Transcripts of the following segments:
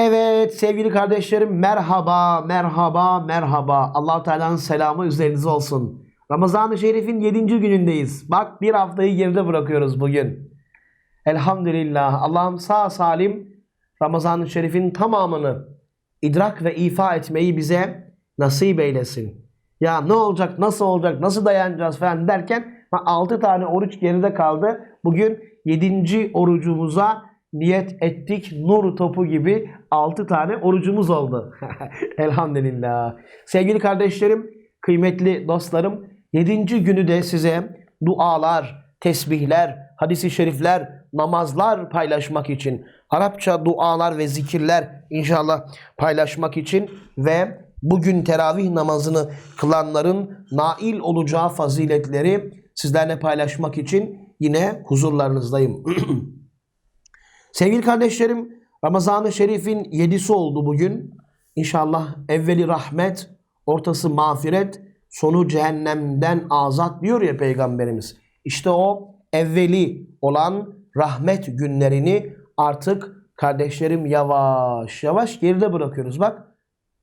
Evet sevgili kardeşlerim merhaba, merhaba, merhaba. allah Teala'nın selamı üzerinize olsun. Ramazan-ı Şerif'in 7. günündeyiz. Bak bir haftayı geride bırakıyoruz bugün. Elhamdülillah. Allah'ım sağ salim Ramazan-ı Şerif'in tamamını idrak ve ifa etmeyi bize nasip eylesin. Ya ne olacak, nasıl olacak, nasıl dayanacağız falan derken 6 tane oruç geride kaldı. Bugün 7. orucumuza niyet ettik. Nur topu gibi 6 tane orucumuz oldu. Elhamdülillah. Sevgili kardeşlerim, kıymetli dostlarım, 7. günü de size dualar, tesbihler, hadisi şerifler, namazlar paylaşmak için, Arapça dualar ve zikirler inşallah paylaşmak için ve bugün teravih namazını kılanların nail olacağı faziletleri sizlerle paylaşmak için yine huzurlarınızdayım. Sevgili kardeşlerim, Ramazan-ı Şerif'in yedisi oldu bugün. İnşallah evveli rahmet, ortası mağfiret, sonu cehennemden azat diyor ya Peygamberimiz. İşte o evveli olan rahmet günlerini artık kardeşlerim yavaş yavaş geride bırakıyoruz. Bak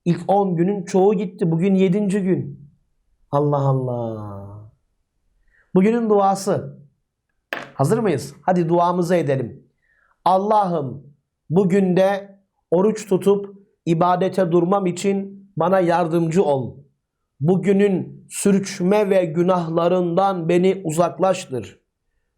ilk 10 günün çoğu gitti. Bugün 7. gün. Allah Allah. Bugünün duası. Hazır mıyız? Hadi duamızı edelim. Allah'ım bugün de oruç tutup ibadete durmam için bana yardımcı ol. Bugünün sürçme ve günahlarından beni uzaklaştır.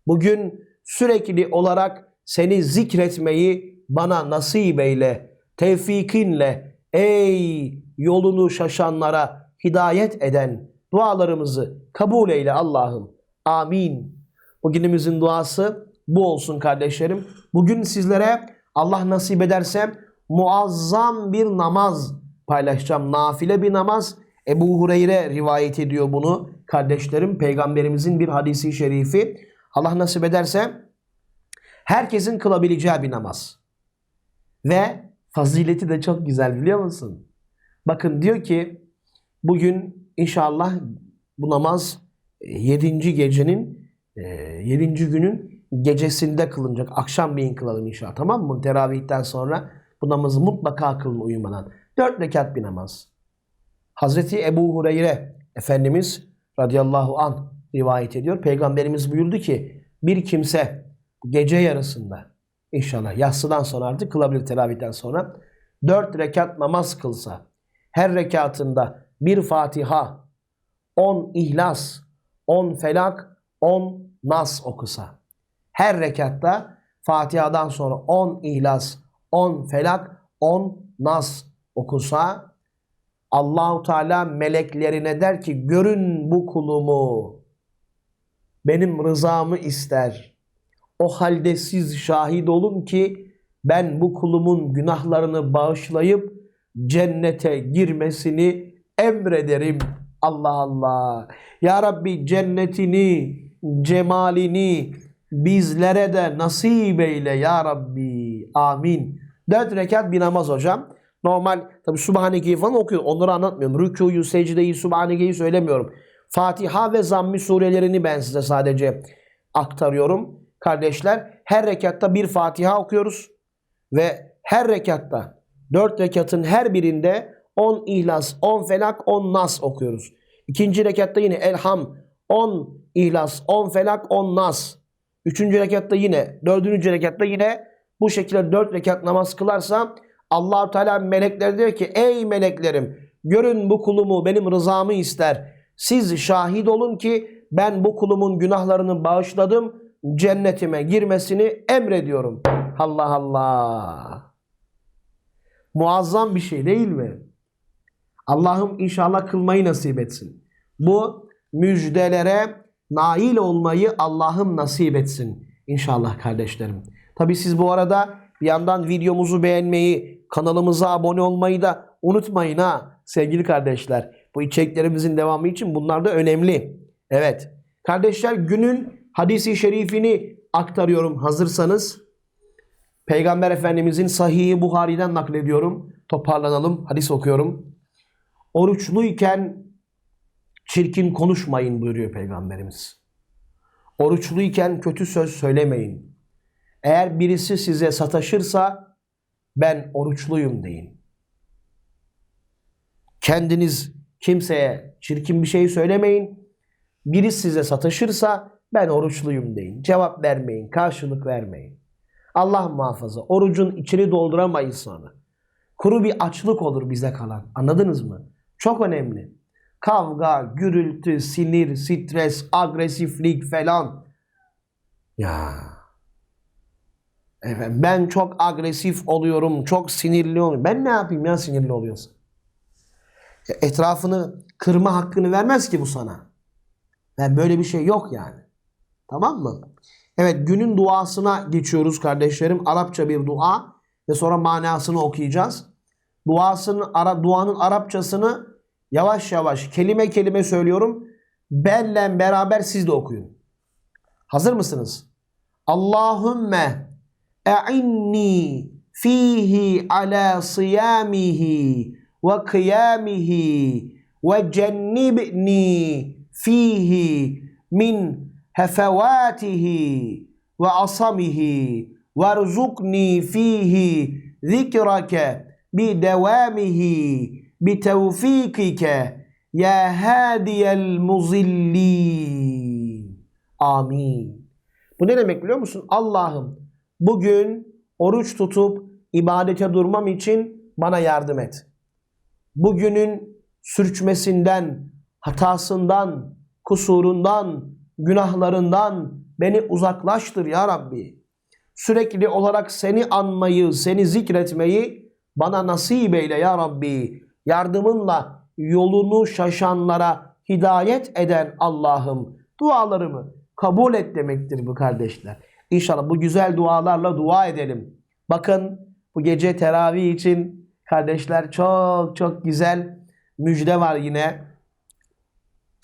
Bugün sürekli olarak seni zikretmeyi bana nasip eyle. Tevfikinle ey yolunu şaşanlara hidayet eden dualarımızı kabul eyle Allah'ım. Amin. Bugünümüzün duası bu olsun kardeşlerim. Bugün sizlere Allah nasip ederse muazzam bir namaz paylaşacağım. Nafile bir namaz. Ebu Hureyre rivayet ediyor bunu. Kardeşlerim peygamberimizin bir hadisi şerifi. Allah nasip ederse herkesin kılabileceği bir namaz. Ve fazileti de çok güzel biliyor musun? Bakın diyor ki bugün inşallah bu namaz 7. gecenin 7. günün gecesinde kılınacak. Akşamleyin kılalım inşallah tamam mı? Teravihten sonra bu namazı mutlaka kılın uyumadan. 4 rekat bir namaz. Hazreti Ebu Hureyre Efendimiz radıyallahu an rivayet ediyor. Peygamberimiz buyurdu ki bir kimse gece yarısında inşallah yatsıdan sonra artık kılabilir teravihten sonra 4 rekat namaz kılsa her rekatında bir Fatiha 10 İhlas 10 Felak 10 Nas okusa her rekatta Fatiha'dan sonra 10 İhlas 10 Felak 10 Nas okusa Allahu Teala meleklerine der ki görün bu kulumu benim rızamı ister. O halde siz şahit olun ki ben bu kulumun günahlarını bağışlayıp cennete girmesini emrederim. Allah Allah. Ya Rabbi cennetini, cemalini bizlere de nasip eyle ya Rabbi. Amin. Dört rekat bir namaz hocam. Normal tabi Subhaneke'yi falan okuyor. Onları anlatmıyorum. Rükuyu, secdeyi, Subhaneke'yi söylemiyorum. Fatiha ve Zammi surelerini ben size sadece aktarıyorum. Kardeşler her rekatta bir Fatiha okuyoruz. Ve her rekatta dört rekatın her birinde 10 İhlas, 10 Felak, 10 Nas okuyoruz. İkinci rekatta yine Elham, 10 İhlas, 10 Felak, 10 Nas. Üçüncü rekatta yine, dördüncü rekatta yine bu şekilde dört rekat namaz kılarsa allah Teala melekler diyor ki ey meleklerim görün bu kulumu benim rızamı ister. Siz şahit olun ki ben bu kulumun günahlarını bağışladım. Cennetime girmesini emrediyorum. Allah Allah. Muazzam bir şey değil mi? Allah'ım inşallah kılmayı nasip etsin. Bu müjdelere nail olmayı Allah'ım nasip etsin. İnşallah kardeşlerim. Tabi siz bu arada bir yandan videomuzu beğenmeyi, kanalımıza abone olmayı da unutmayın ha sevgili kardeşler. Bu içeriklerimizin devamı için bunlar da önemli. Evet. Kardeşler günün hadisi şerifini aktarıyorum hazırsanız. Peygamber Efendimizin Sahih-i Buhari'den naklediyorum. Toparlanalım. Hadis okuyorum. Oruçluyken çirkin konuşmayın buyuruyor Peygamberimiz. Oruçluyken kötü söz söylemeyin. Eğer birisi size sataşırsa ben oruçluyum deyin. Kendiniz kimseye çirkin bir şey söylemeyin. Biri size sataşırsa ben oruçluyum deyin. Cevap vermeyin, karşılık vermeyin. Allah muhafaza. Orucun içini dolduramayız sonra. Kuru bir açlık olur bize kalan. Anladınız mı? Çok önemli. Kavga, gürültü, sinir, stres, agresiflik falan. Ya. Evet, ben çok agresif oluyorum, çok sinirli oluyorum. Ben ne yapayım ya sinirli oluyorsa? Etrafını kırma hakkını vermez ki bu sana. Ben böyle bir şey yok yani. Tamam mı? Evet günün duasına geçiyoruz kardeşlerim. Arapça bir dua ve sonra manasını okuyacağız. Duasının ara, duanın Arapçasını yavaş yavaş kelime kelime söylüyorum. Benle beraber siz de okuyun. Hazır mısınız? Allahümme e'inni fihi ala siyamihi ve kıyamihi ve cennibni fihi min hefevatihi ve asamihi ve fihi zikrake bi devamihi bi tevfikike ya hadiyel muzillin. Amin. Bu ne demek biliyor musun? Allah'ım bugün oruç tutup ibadete durmam için bana yardım et. Bugünün sürçmesinden, hatasından, kusurundan, günahlarından beni uzaklaştır ya Rabbi. Sürekli olarak seni anmayı, seni zikretmeyi bana nasip eyle ya Rabbi. Yardımınla yolunu şaşanlara hidayet eden Allah'ım dualarımı kabul et demektir bu kardeşler. İnşallah bu güzel dualarla dua edelim. Bakın bu gece teravih için kardeşler çok çok güzel müjde var yine.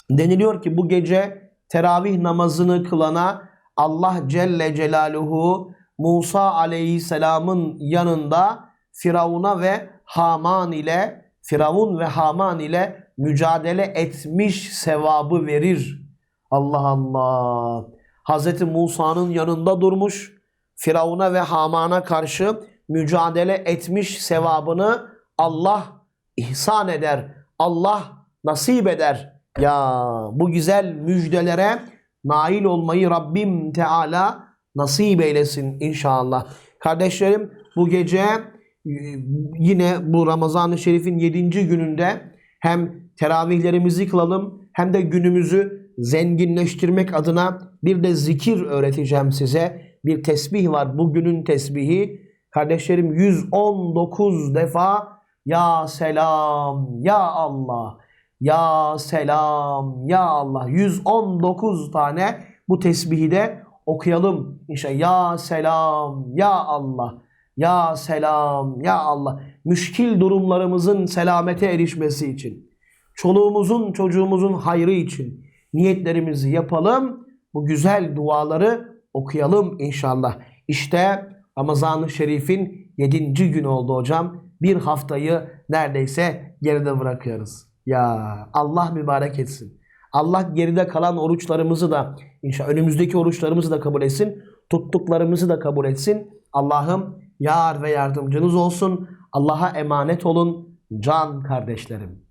Deniliyor ki bu gece teravih namazını kılana Allah Celle Celaluhu Musa Aleyhisselam'ın yanında Firavun'a ve Haman ile Firavun ve Haman ile mücadele etmiş sevabı verir. Allah Allah. Hz. Musa'nın yanında durmuş, Firavun'a ve Haman'a karşı mücadele etmiş sevabını Allah ihsan eder. Allah nasip eder. Ya bu güzel müjdelere nail olmayı Rabbim Teala nasip eylesin inşallah. Kardeşlerim bu gece yine bu Ramazan-ı Şerif'in 7. gününde hem teravihlerimizi kılalım hem de günümüzü zenginleştirmek adına bir de zikir öğreteceğim size. Bir tesbih var. Bugünün tesbihi. Kardeşlerim 119 defa Ya selam, Ya Allah, Ya selam, Ya Allah. 119 tane bu tesbihi de okuyalım. İnşallah Ya selam, Ya Allah, Ya selam, Ya Allah. Müşkil durumlarımızın selamete erişmesi için, çoluğumuzun çocuğumuzun hayrı için niyetlerimizi yapalım. Bu güzel duaları okuyalım inşallah. İşte Ramazan-ı Şerif'in 7. günü oldu hocam. Bir haftayı neredeyse geride bırakıyoruz. Ya Allah mübarek etsin. Allah geride kalan oruçlarımızı da inşallah önümüzdeki oruçlarımızı da kabul etsin. Tuttuklarımızı da kabul etsin. Allah'ım yar ve yardımcınız olsun. Allah'a emanet olun can kardeşlerim.